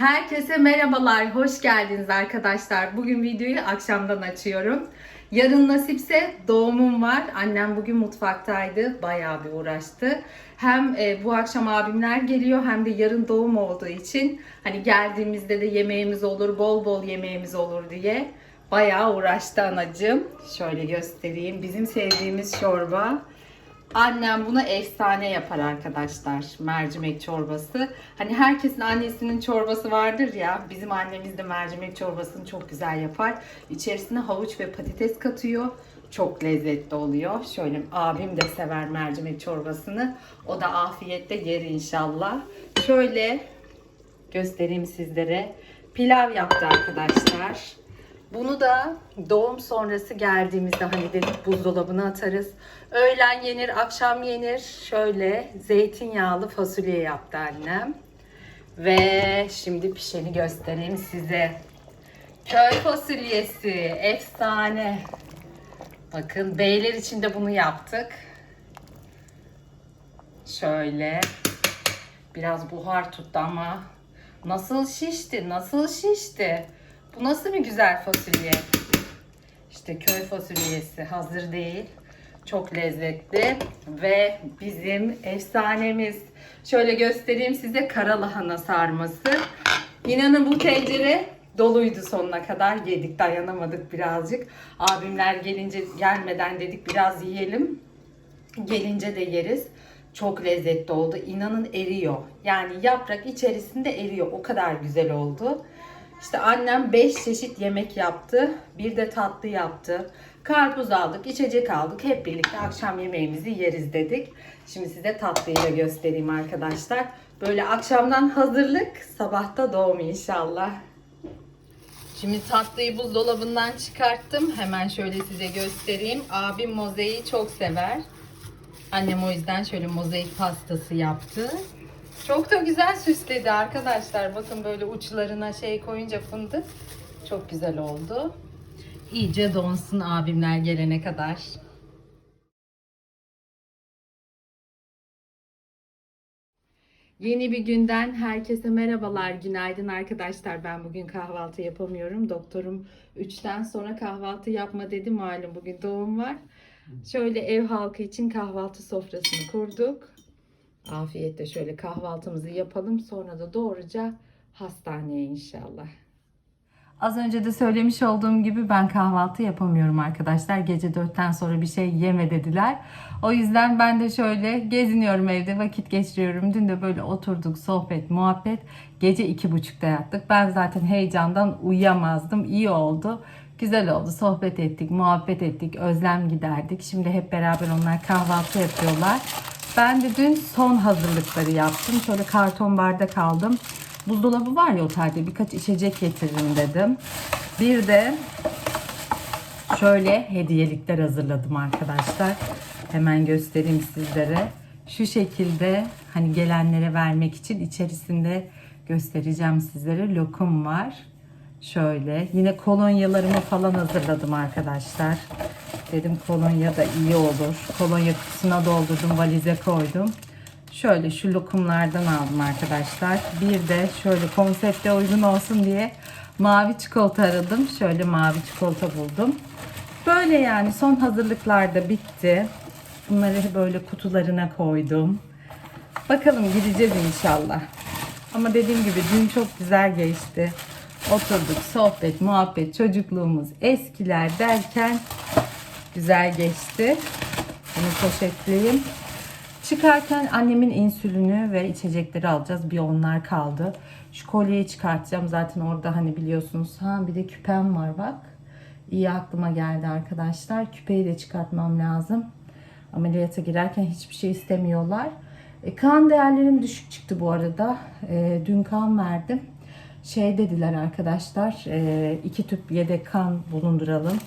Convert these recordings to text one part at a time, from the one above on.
Herkese merhabalar, hoş geldiniz arkadaşlar. Bugün videoyu akşamdan açıyorum. Yarın nasipse doğumum var. Annem bugün mutfaktaydı, bayağı bir uğraştı. Hem e, bu akşam abimler geliyor hem de yarın doğum olduğu için hani geldiğimizde de yemeğimiz olur, bol bol yemeğimiz olur diye bayağı uğraştı anacığım. Şöyle göstereyim. Bizim sevdiğimiz çorba. Annem buna efsane yapar arkadaşlar. Mercimek çorbası. Hani herkesin annesinin çorbası vardır ya. Bizim annemiz de mercimek çorbasını çok güzel yapar. İçerisine havuç ve patates katıyor. Çok lezzetli oluyor. Şöyle abim de sever mercimek çorbasını. O da afiyetle yer inşallah. Şöyle göstereyim sizlere. Pilav yaptı arkadaşlar. Bunu da doğum sonrası geldiğimizde hani dedik buzdolabına atarız. Öğlen yenir, akşam yenir. Şöyle zeytinyağlı fasulye yaptı annem. Ve şimdi pişeni göstereyim size. Köy fasulyesi, efsane. Bakın beyler için de bunu yaptık. Şöyle. Biraz buhar tuttu ama nasıl şişti, nasıl şişti. Bu nasıl bir güzel fasulye? İşte köy fasulyesi hazır değil. Çok lezzetli ve bizim efsanemiz. Şöyle göstereyim size kara lahana sarması. İnanın bu tencere doluydu sonuna kadar yedik dayanamadık birazcık. Abimler gelince gelmeden dedik biraz yiyelim. Gelince de yeriz. Çok lezzetli oldu. İnanın eriyor. Yani yaprak içerisinde eriyor. O kadar güzel oldu. İşte annem 5 çeşit yemek yaptı. Bir de tatlı yaptı. Karpuz aldık, içecek aldık. Hep birlikte akşam yemeğimizi yeriz dedik. Şimdi size tatlıyı da göstereyim arkadaşlar. Böyle akşamdan hazırlık, sabahta doğum inşallah. Şimdi tatlıyı buzdolabından çıkarttım. Hemen şöyle size göstereyim. Abim mozaiği çok sever. Annem o yüzden şöyle mozaik pastası yaptı. Çok da güzel süsledi arkadaşlar. Bakın böyle uçlarına şey koyunca fındık. Çok güzel oldu. İyice donsun abimler gelene kadar. Yeni bir günden herkese merhabalar, günaydın arkadaşlar. Ben bugün kahvaltı yapamıyorum. Doktorum 3'ten sonra kahvaltı yapma dedi. Malum bugün doğum var. Şöyle ev halkı için kahvaltı sofrasını kurduk. Afiyetle şöyle kahvaltımızı yapalım. Sonra da doğruca hastaneye inşallah. Az önce de söylemiş olduğum gibi ben kahvaltı yapamıyorum arkadaşlar. Gece 4'ten sonra bir şey yeme dediler. O yüzden ben de şöyle geziniyorum evde vakit geçiriyorum. Dün de böyle oturduk sohbet muhabbet. Gece 2.30'da yattık. Ben zaten heyecandan uyuyamazdım. İyi oldu. Güzel oldu. Sohbet ettik, muhabbet ettik, özlem giderdik. Şimdi hep beraber onlar kahvaltı yapıyorlar. Ben de dün son hazırlıkları yaptım. Şöyle karton bardak aldım. Buzdolabı var ya otelde birkaç içecek getiririm dedim. Bir de şöyle hediyelikler hazırladım arkadaşlar. Hemen göstereyim sizlere. Şu şekilde hani gelenlere vermek için içerisinde göstereceğim sizlere. Lokum var. Şöyle. Yine kolonyalarımı falan hazırladım arkadaşlar. Dedim kolonya da iyi olur. Kolonya kutusuna doldurdum, valize koydum. Şöyle şu lokumlardan aldım arkadaşlar. Bir de şöyle konsepte uygun olsun diye mavi çikolata aradım. Şöyle mavi çikolata buldum. Böyle yani son hazırlıklar da bitti. Bunları böyle kutularına koydum. Bakalım gideceğiz inşallah. Ama dediğim gibi dün çok güzel geçti. Oturduk, sohbet, muhabbet, çocukluğumuz, eskiler derken güzel geçti. Bunu poşetleyeyim. Çıkarken annemin insülünü ve içecekleri alacağız. Bir onlar kaldı. Şu kolyeyi çıkartacağım. Zaten orada hani biliyorsunuz. Ha bir de küpem var bak. İyi aklıma geldi arkadaşlar. Küpeyi de çıkartmam lazım. Ameliyata girerken hiçbir şey istemiyorlar. E, kan değerlerim düşük çıktı bu arada. E, dün kan verdim. Şey dediler arkadaşlar. E, iki tüp yedek kan bulunduralım.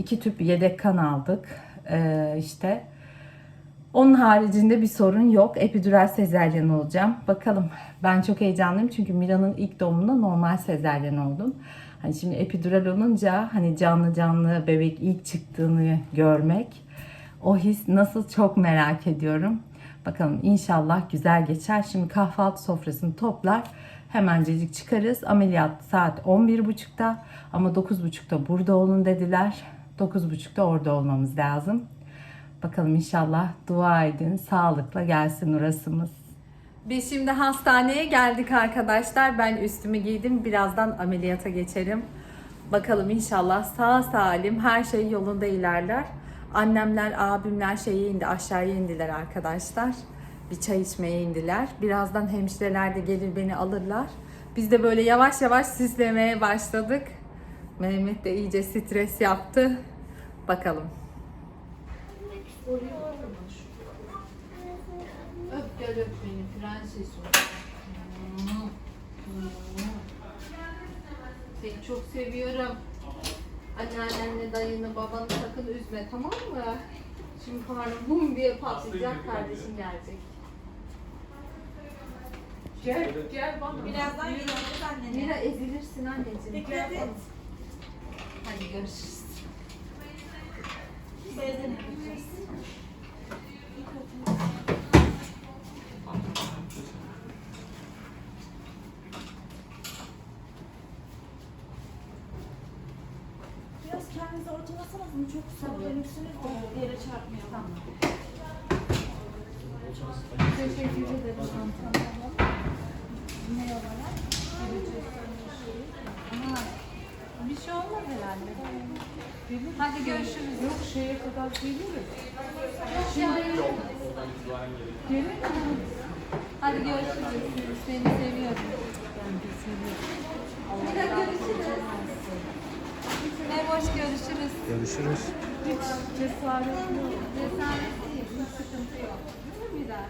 İki tüp yedek kan aldık. E, işte onun haricinde bir sorun yok. Epidural sezeryen olacağım. Bakalım. Ben çok heyecanlıyım çünkü Mira'nın ilk doğumunda normal sezeryen oldum. Hani şimdi epidural olunca hani canlı canlı bebek ilk çıktığını görmek o his nasıl çok merak ediyorum. Bakalım inşallah güzel geçer. Şimdi kahvaltı sofrasını toplar Hemencecik çıkarız. Ameliyat saat 11.30'da ama 9.30'da burada olun dediler. 9.30'da orada olmamız lazım. Bakalım inşallah dua edin. Sağlıkla gelsin urasımız. Biz şimdi hastaneye geldik arkadaşlar. Ben üstümü giydim. Birazdan ameliyata geçerim. Bakalım inşallah sağ salim her şey yolunda ilerler. Annemler, abimler şeye indi, aşağıya indiler arkadaşlar. Bir çay içmeye indiler. Birazdan hemşireler de gelir beni alırlar. Biz de böyle yavaş yavaş süslemeye başladık. Mehmet de iyice stres yaptı. Bakalım. Öp gel öp beni prensesim. Seni çok seviyorum. Anneannenle dayını babanı sakın üzme tamam mı? Şimdi karnım bum diye patlayacak kardeşim gelecek. Gel gel bak Birazdan annene. Mira ezilirsin anneciğim. Dikkat et. Hadi görüşürüz. Teyzen yapacağız. Biraz kendinizi ortalasanız mı? Çok sağ dönüksünüz de yere çarpmıyor. Tamam. Teşekkür ederim. Ne olarak? Bir şey olmaz herhalde. Hadi görüşürüz. Yok şeye kadar geliyoruz. Şimdi Gelir mi? Hadi görüşürüz. Seni seviyorum. Ben de seviyorum. Allah görüşürüz. Ne boş görüşürüz. Görüşürüz. Hiç cesaret yok. Cesaret değil. Hiç sıkıntı yok. Değil mi Mira?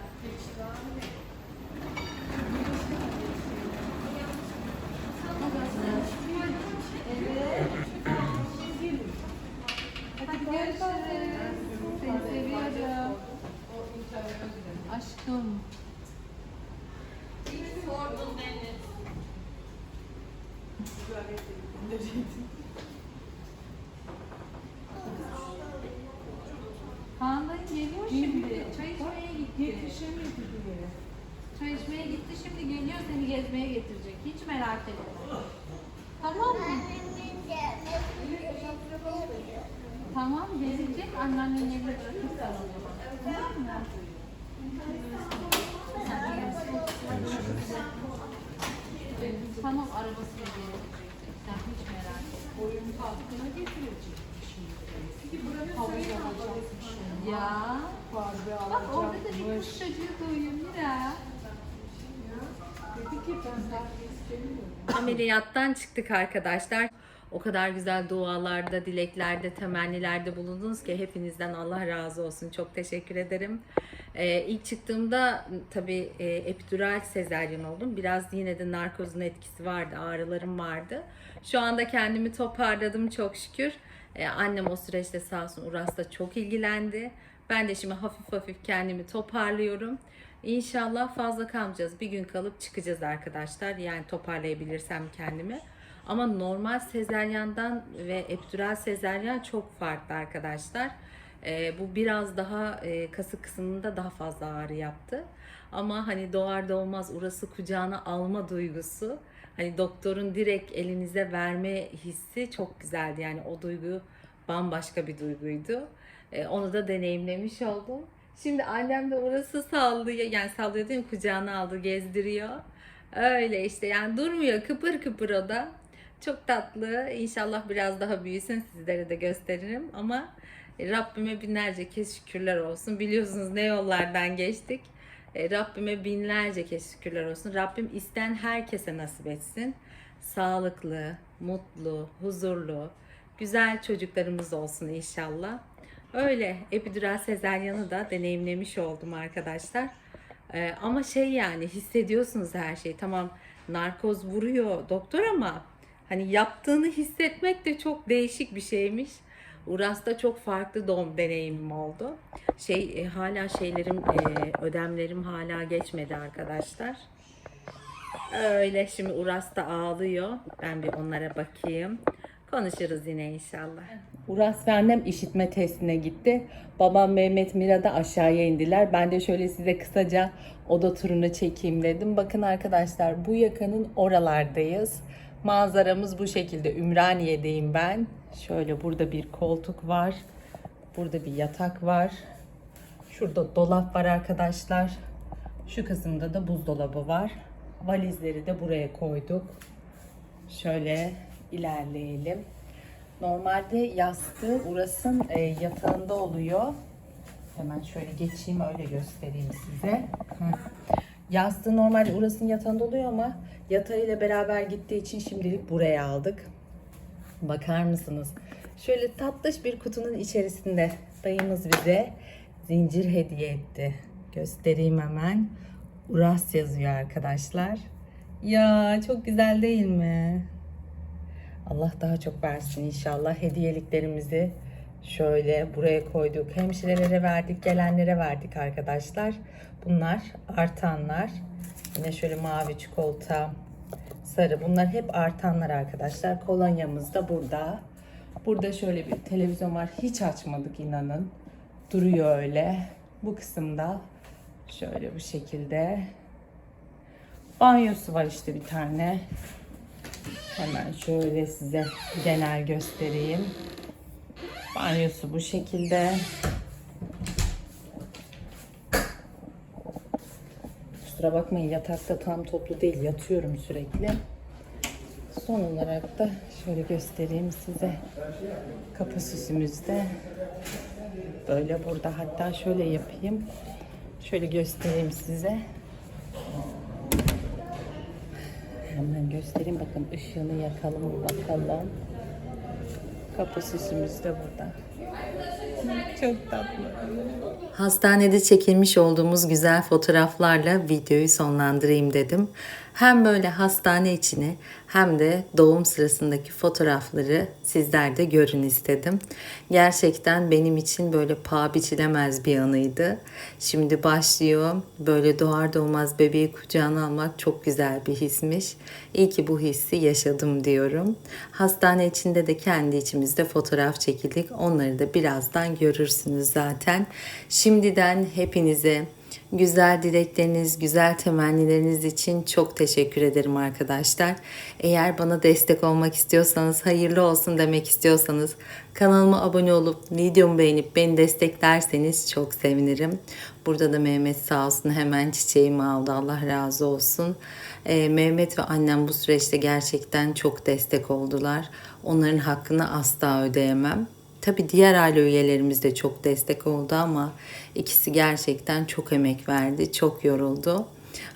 Çay içmeye gitti. Yetişemedi bile. Çay içmeye gitti şimdi geliyor seni gezmeye getirecek. Hiç merak etme. Tamam mı? Tamam gelecek anneannen evde bırakırsan o zaman. Tamam mı? Tamam arabasıyla gelecek. Sen hiç merak etme. Oyun kalkına getirecek Ya. Bak orada da bir kız çocuğu doyuyor Mira. Dedi ki ben istemiyorum. Ameliyattan çıktık arkadaşlar. O kadar güzel dualarda, dileklerde, temennilerde bulundunuz ki hepinizden Allah razı olsun. Çok teşekkür ederim. Ee, ilk çıktığımda tabii e, epidural sezaryen oldum. Biraz yine de narkozun etkisi vardı, ağrılarım vardı. Şu anda kendimi toparladım çok şükür. Ee, annem o süreçte sağ olsun Uras'ta çok ilgilendi. Ben de şimdi hafif hafif kendimi toparlıyorum. İnşallah fazla kalmayacağız. Bir gün kalıp çıkacağız arkadaşlar. Yani toparlayabilirsem kendimi. Ama normal sezeryandan ve epidural sezeryan çok farklı arkadaşlar. Ee, bu biraz daha e, kasık kısmında daha fazla ağrı yaptı. Ama hani doğar doğmaz urası kucağına alma duygusu, hani doktorun direkt elinize verme hissi çok güzeldi. Yani o duygu bambaşka bir duyguydu. Ee, onu da deneyimlemiş oldum. Şimdi annem de orası sallıyor. Yani sallıyor değil mi? Kucağına aldı, gezdiriyor. Öyle işte yani durmuyor. Kıpır kıpır o da. Çok tatlı. İnşallah biraz daha büyüsün. Sizlere de gösteririm. Ama Rabbime binlerce kez şükürler olsun. Biliyorsunuz ne yollardan geçtik. E, Rabbime binlerce kez şükürler olsun. Rabbim isten herkese nasip etsin. Sağlıklı, mutlu, huzurlu, güzel çocuklarımız olsun inşallah. Öyle epidural sezaryanı da deneyimlemiş oldum arkadaşlar. Ee, ama şey yani hissediyorsunuz her şeyi. Tamam narkoz vuruyor doktor ama hani yaptığını hissetmek de çok değişik bir şeymiş. Uras'ta çok farklı doğum deneyimim oldu. Şey e, hala şeylerim e, ödemlerim hala geçmedi arkadaşlar. Öyle şimdi Uras da ağlıyor. Ben bir onlara bakayım. Konuşuruz yine inşallah. Uras ve annem işitme testine gitti. Babam Mehmet Mira da aşağıya indiler. Ben de şöyle size kısaca oda turunu çekeyim dedim. Bakın arkadaşlar bu yakanın oralardayız. Manzaramız bu şekilde. Ümraniye'deyim ben. Şöyle burada bir koltuk var. Burada bir yatak var. Şurada dolap var arkadaşlar. Şu kısımda da buzdolabı var. Valizleri de buraya koyduk. Şöyle ilerleyelim. Normalde yastığı Uras'ın e, yatağında oluyor. Hemen şöyle geçeyim öyle göstereyim size. Hı. Yastığı normalde Uras'ın yatağında oluyor ama yatağıyla beraber gittiği için şimdilik buraya aldık. Bakar mısınız? Şöyle tatlış bir kutunun içerisinde dayımız bize zincir hediye etti. Göstereyim hemen. Uras yazıyor arkadaşlar. Ya çok güzel değil mi? Allah daha çok versin inşallah. Hediyeliklerimizi şöyle buraya koyduk. Hemşirelere verdik, gelenlere verdik arkadaşlar. Bunlar artanlar. Yine şöyle mavi çikolata, sarı. Bunlar hep artanlar arkadaşlar. Kolonyamız da burada. Burada şöyle bir televizyon var. Hiç açmadık inanın. Duruyor öyle. Bu kısımda şöyle bu şekilde. Banyosu var işte bir tane. Hemen şöyle size genel göstereyim. Banyosu bu şekilde. Kusura bakmayın yatakta tam toplu değil yatıyorum sürekli. Son olarak da şöyle göstereyim size. Kapı süsümüzde böyle burada hatta şöyle yapayım. Şöyle göstereyim size. Hemen göstereyim bakın ışığını yakalım bakalım. Kapı de burada. Çok tatlı. Hastanede çekilmiş olduğumuz güzel fotoğraflarla videoyu sonlandırayım dedim. Hem böyle hastane içini hem de doğum sırasındaki fotoğrafları sizler de görün istedim. Gerçekten benim için böyle paha biçilemez bir anıydı. Şimdi başlıyor. Böyle doğar doğmaz bebeği kucağına almak çok güzel bir hismiş. İyi ki bu hissi yaşadım diyorum. Hastane içinde de kendi içimizde fotoğraf çekildik. Onları da birazdan görürsünüz zaten. Şimdiden hepinize Güzel dilekleriniz, güzel temennileriniz için çok teşekkür ederim arkadaşlar. Eğer bana destek olmak istiyorsanız, hayırlı olsun demek istiyorsanız kanalıma abone olup videomu beğenip beni desteklerseniz çok sevinirim. Burada da Mehmet sağ olsun hemen çiçeğimi aldı. Allah razı olsun. Ee, Mehmet ve annem bu süreçte gerçekten çok destek oldular. Onların hakkını asla ödeyemem. Tabii diğer aile üyelerimiz de çok destek oldu ama ikisi gerçekten çok emek verdi, çok yoruldu.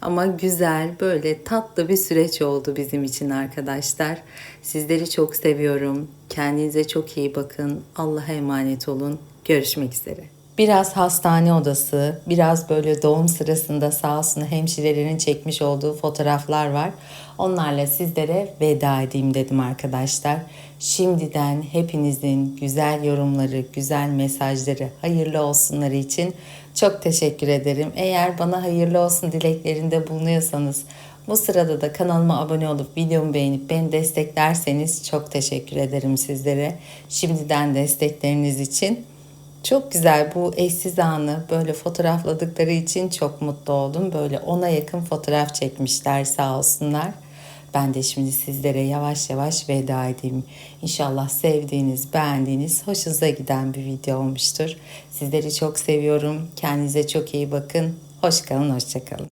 Ama güzel, böyle tatlı bir süreç oldu bizim için arkadaşlar. Sizleri çok seviyorum. Kendinize çok iyi bakın. Allah'a emanet olun. Görüşmek üzere. Biraz hastane odası, biraz böyle doğum sırasında sağ olsun hemşirelerin çekmiş olduğu fotoğraflar var. Onlarla sizlere veda edeyim dedim arkadaşlar. Şimdiden hepinizin güzel yorumları, güzel mesajları, hayırlı olsunları için çok teşekkür ederim. Eğer bana hayırlı olsun dileklerinde bulunuyorsanız bu sırada da kanalıma abone olup videomu beğenip beni desteklerseniz çok teşekkür ederim sizlere. Şimdiden destekleriniz için. Çok güzel bu eşsiz anı böyle fotoğrafladıkları için çok mutlu oldum. Böyle ona yakın fotoğraf çekmişler sağ olsunlar. Ben de şimdi sizlere yavaş yavaş veda edeyim. İnşallah sevdiğiniz, beğendiğiniz, hoşunuza giden bir video olmuştur. Sizleri çok seviyorum. Kendinize çok iyi bakın. Hoş kalın, hoşça kalın.